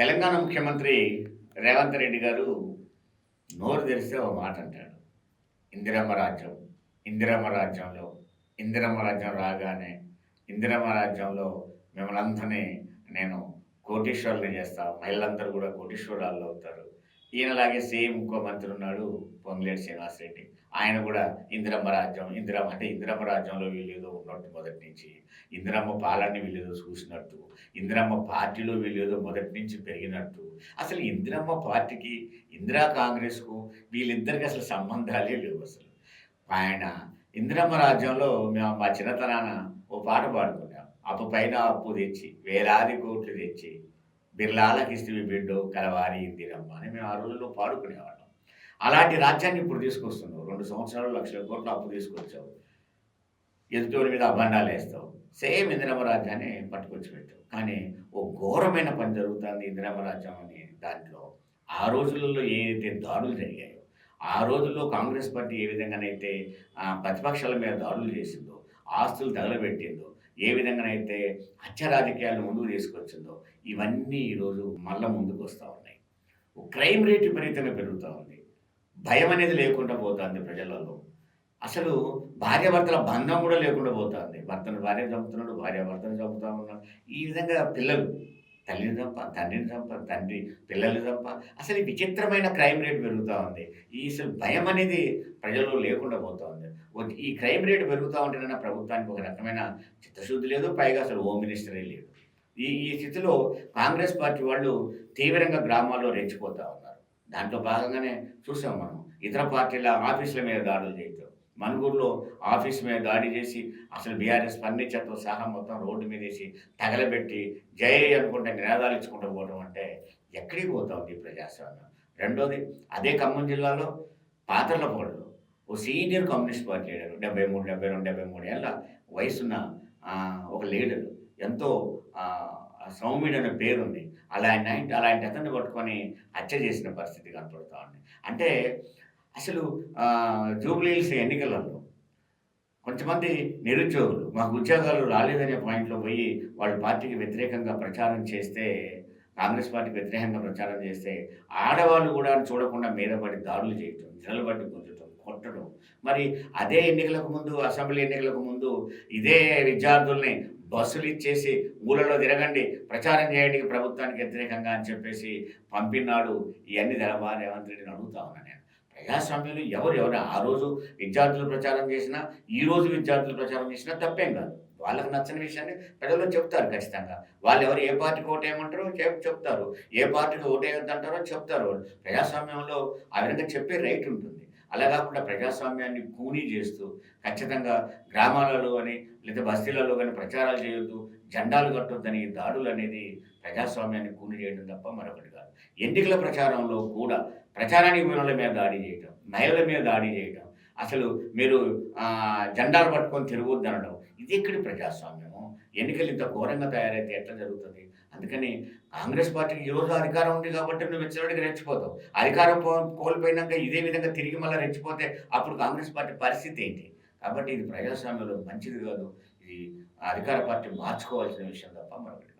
తెలంగాణ ముఖ్యమంత్రి రేవంత్ రెడ్డి గారు నోరు తెరిస్తే ఒక మాట అంటాడు. ఇందిరమ్మ రాజ్యం ఇందిరమ్మ రాజ్యంలో ఇందిరమ్మ రాజ్యం రాగానే ఇందిరమ్మ రాజ్యంలో మిమ్మల్ని అందరినీ నేను కోటీశ్వరులు చేస్తా మహిళలందరూ కూడా కోటీశ్వరాలు అవుతారు. ఈయనలాగే సేమ్ ఇంకో మంత్రి ఉన్నాడు పొంగులేటి శ్రీనివాసరెడ్డి. ఆయన కూడా ఇందిరమ్మ రాజ్యం ఇందిరమ్మ అంటే ఇందిరమ్మ రాజ్యంలో వీళ్ళేదో ఉన్నట్టు మొదటి నుంచి ఇందిరమ్మ పాలనని వీళ్ళేదో చూసినట్టు ఇందిరమ్మ పార్టీలో వీళ్ళేదో మొదటి నుంచి పెరిగినట్టు. అసలు ఇందిరమ్మ పార్టీకి ఇందిరా కాంగ్రెస్కు వీళ్ళిద్దరికి అసలు సంబంధాలే లేవు అసలు. ఆయన ఇందిరమ్మ రాజ్యంలో మేము మా చిన్నతనాన ఓ పాట పాడుకున్నాం. అప్పు పైన అప్పు తెచ్చి వేలాది కోట్లు తెచ్చి బిర్లాలకి ఇస్తే బిడ్డో కలవారి ఇందిరమ్మ అని మేము ఆ రోజుల్లో పాడుకునేవాళ్ళం. అలాంటి రాజ్యాన్ని ఇప్పుడు తీసుకొస్తున్నావు. రెండు సంవత్సరాలు లక్షల కోట్లు అప్పు తీసుకొచ్చావు. ఎదుటోడి మీద అభండాలు వేస్తావు. సేమ్ ఇందిరమ్మ రాజ్యాన్ని పట్టుకొచ్చి పెట్టావు కానీ ఓ ఘోరమైన పని జరుగుతుంది ఇందిరమ్మ రాజ్యం అని దాంట్లో ఆ రోజులలో ఏదైతే దాడులు జరిగాయో ఆ రోజుల్లో కాంగ్రెస్ పార్టీ ఏ విధంగానైతే ప్రతిపక్షాల మీద దాడులు చేసిందో ఆస్తులు తగలబెట్టిందో ఏ విధంగానైతే హత్య రాజకీయాలు ముందుకు తీసుకొచ్చిందో ఇవన్నీ ఈరోజు మళ్ళా ముందుకు వస్తూ ఉన్నాయి. క్రైమ్ రేట్ విపరీతంగా పెరుగుతూ ఉంది. భయం అనేది లేకుండా పోతుంది ప్రజలలో. అసలు భార్యాభర్తల బంధం కూడా లేకుండా పోతుంది. భర్తను భార్య చంపుతున్నాడు భార్య భర్తను చంపుతా ఉన్నాడు. ఈ విధంగా పిల్లలు తల్లిని చంప తండ్రిని చంప తండ్రి పిల్లల్ని తప్ప అసలు ఈ విచిత్రమైన క్రైమ్ రేట్ పెరుగుతూ ఉంది. ఈ అసలు భయం అనేది ప్రజల్లో లేకుండా పోతూ ఉంది. ఈ క్రైమ్ రేట్ పెరుగుతూ ఉంటేనన్న ప్రభుత్వానికి ఒక రకమైన చిత్తశుద్ధి లేదు పైగా అసలు హోమ్ మినిస్టరే లేదు. ఈ ఈ స్థితిలో కాంగ్రెస్ పార్టీ వాళ్ళు తీవ్రంగా గ్రామాల్లో రెచ్చిపోతూ ఉన్నారు. దాంట్లో భాగంగానే చూసాం మనం ఇతర పార్టీల ఆఫీసుల మీద దాడులు చేయటం. మనుగూరులో ఆఫీస్ మీద దాడి చేసి అసలు బీఆర్ఎస్ ఫర్నిచర్తో సహా మొత్తం రోడ్డు మీద వేసి తగలబెట్టి జై అనుకుంటే నినాదాలు ఇచ్చుకుంటూ పోవడం అంటే ఎక్కడికి పోతా ఉంది ఈ ప్రజాస్వామ్యం? రెండోది అదే ఖమ్మం జిల్లాలో పాత్రలపాడులో ఓ సీనియర్ కమ్యూనిస్ట్ పార్టీ లీడర్ డెబ్బై మూడు డెబ్బై రెండు డెబ్బై మూడు ఏళ్ళ వయసున్న ఒక లీడర్ ఎంతో సౌమ్యుడు అనే పేరుంది. అలాంటి అలాంటి అతన్ని పట్టుకొని హత్య చేసిన పరిస్థితి కనపడుతూ ఉంది. అంటే అసలు జూబ్లీహిల్స్ ఎన్నికలలో కొంతమంది నిరుద్యోగులు మాకు ఉద్యోగాలు రాలేదనే పాయింట్లో పోయి వాళ్ళ పార్టీకి వ్యతిరేకంగా ప్రచారం చేస్తే కాంగ్రెస్ పార్టీకి వ్యతిరేకంగా ప్రచారం చేస్తే ఆడవాళ్ళు కూడా చూడకుండా మీద పడి దాడులు చేయటం జనలు పట్టి గుంజటం కొట్టడం. మరి అదే ఎన్నికలకు ముందు అసెంబ్లీ ఎన్నికలకు ముందు ఇదే విద్యార్థుల్ని బస్సులు ఇచ్చేసి ఊళ్ళలో తిరగండి ప్రచారం చేయడానికి ప్రభుత్వానికి వ్యతిరేకంగా అని చెప్పేసి పంపినాడు ఇవన్నీ తెలవా రేవంత్ రెడ్డిని అడుగుతా ఉన్నా నేను. ప్రజాస్వామ్యంలో ఎవరు ఎవరు ఆ రోజు విద్యార్థులు ప్రచారం చేసినా ఈ రోజు విద్యార్థులు ప్రచారం చేసినా తప్పేం కాదు. వాళ్ళకి నచ్చిన విషయాన్ని ప్రజల్లో చెప్తారు ఖచ్చితంగా. వాళ్ళు ఎవరు ఏ పార్టీకి ఓటేయమంటారో చెప్ చెప్తారు. ఏ పార్టీకి ఓటేయద్దంటారో చెప్తారు ప్రజాస్వామ్యంలో ఆ విధంగా చెప్పే రైట్ ఉంటుంది. అలా కాకుండా ప్రజాస్వామ్యాన్ని కూనీ చేస్తూ ఖచ్చితంగా గ్రామాలలో అని లేదా బస్తీలలో కానీ ప్రచారాలు చేయొద్దు జెండాలు కట్టొద్దని దాడులు అనేది ప్రజాస్వామ్యాన్ని కూని చేయడం తప్ప మరొకటి కాదు. ఎన్నికల ప్రచారంలో కూడా ప్రచారానికి పోయిన మీద దాడి చేయటం మహిళల మీద దాడి చేయటం అసలు మీరు జెండాలు పట్టుకొని తిరగొద్దు అనడం. ఇది ఎక్కడి ప్రజాస్వామ్యము? ఎన్నికలు ఇంత ఘోరంగా తయారైతే ఎట్లా జరుగుతుంది? అందుకని కాంగ్రెస్ పార్టీకి ఈరోజు అధికారం ఉంది కాబట్టి నువ్వు వచ్చినడికి రెచ్చిపోతావు. అధికారం పో కోల్పోయినాక ఇదే విధంగా తిరిగి మళ్ళీ రెచ్చిపోతే అప్పుడు కాంగ్రెస్ పార్టీ పరిస్థితి ఏంటి? కాబట్టి ఇది ప్రజాస్వామ్యంలో మంచిది కాదు. ఇది అధికార పార్టీ మార్చుకోవాల్సిన విషయం తప్ప మరొకటి